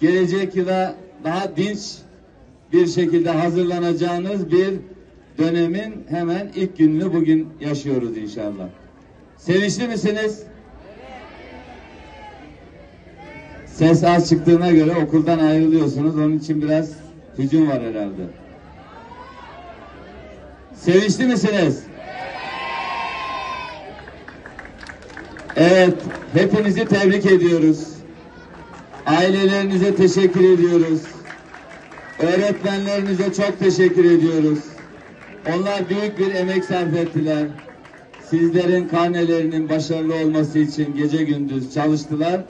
gelecek yıla daha dinç bir şekilde hazırlanacağınız bir dönemin hemen ilk gününü bugün yaşıyoruz inşallah. Sevinçli misiniz? Ses az çıktığına göre okuldan ayrılıyorsunuz. Onun için biraz hücum var herhalde. Sevinçli misiniz? Evet, hepinizi tebrik ediyoruz. Ailelerinize teşekkür ediyoruz. Öğretmenlerinize çok teşekkür ediyoruz. Onlar büyük bir emek sarf ettiler. Sizlerin karnelerinin başarılı olması için gece gündüz çalıştılar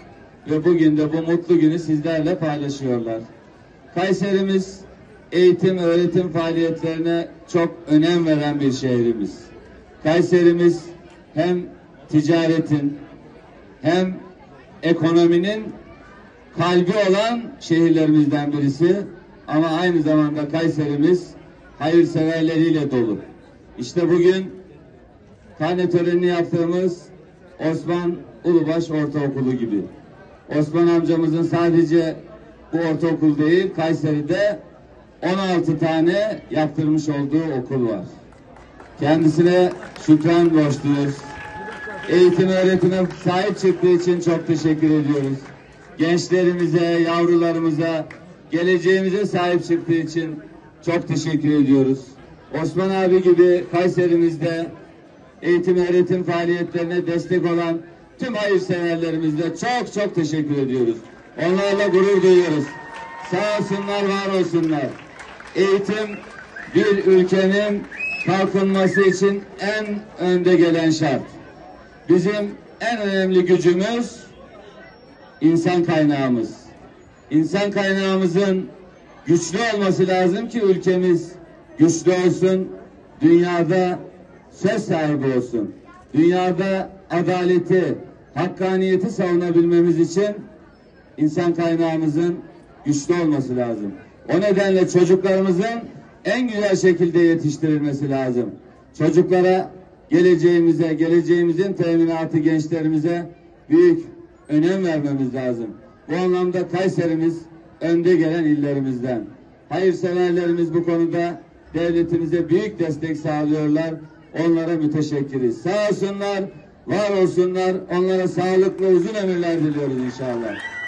ve bugün de bu mutlu günü sizlerle paylaşıyorlar. Kayserimiz eğitim, öğretim faaliyetlerine çok önem veren bir şehrimiz. Kayserimiz hem ticaretin hem ekonominin kalbi olan şehirlerimizden birisi ama aynı zamanda Kayserimiz hayırseverleriyle dolu. İşte bugün karne törenini yaptığımız Osman Ulubaş Ortaokulu gibi. Osman amcamızın sadece bu ortaokul değil Kayseri'de 16 tane yaptırmış olduğu okul var. Kendisine şükran borçluyuz. Eğitim öğretime sahip çıktığı için çok teşekkür ediyoruz. Gençlerimize, yavrularımıza, geleceğimize sahip çıktığı için çok teşekkür ediyoruz. Osman abi gibi Kayserimizde eğitim öğretim faaliyetlerine destek olan tüm hayırseverlerimize çok çok teşekkür ediyoruz. Onlarla gurur duyuyoruz. Sağ olsunlar, var olsunlar. Eğitim bir ülkenin kalkınması için en önde gelen şart. Bizim en önemli gücümüz insan kaynağımız. İnsan kaynağımızın güçlü olması lazım ki ülkemiz güçlü olsun, dünyada söz sahibi olsun. Dünyada adaleti, hakkaniyeti savunabilmemiz için insan kaynağımızın güçlü olması lazım. O nedenle çocuklarımızın en güzel şekilde yetiştirilmesi lazım. Çocuklara geleceğimize, geleceğimizin teminatı gençlerimize büyük önem vermemiz lazım. Bu anlamda Kayserimiz önde gelen illerimizden. Hayırseverlerimiz bu konuda devletimize büyük destek sağlıyorlar. Onlara müteşekkiriz. Sağ olsunlar, var olsunlar. Onlara sağlıklı uzun ömürler diliyoruz inşallah.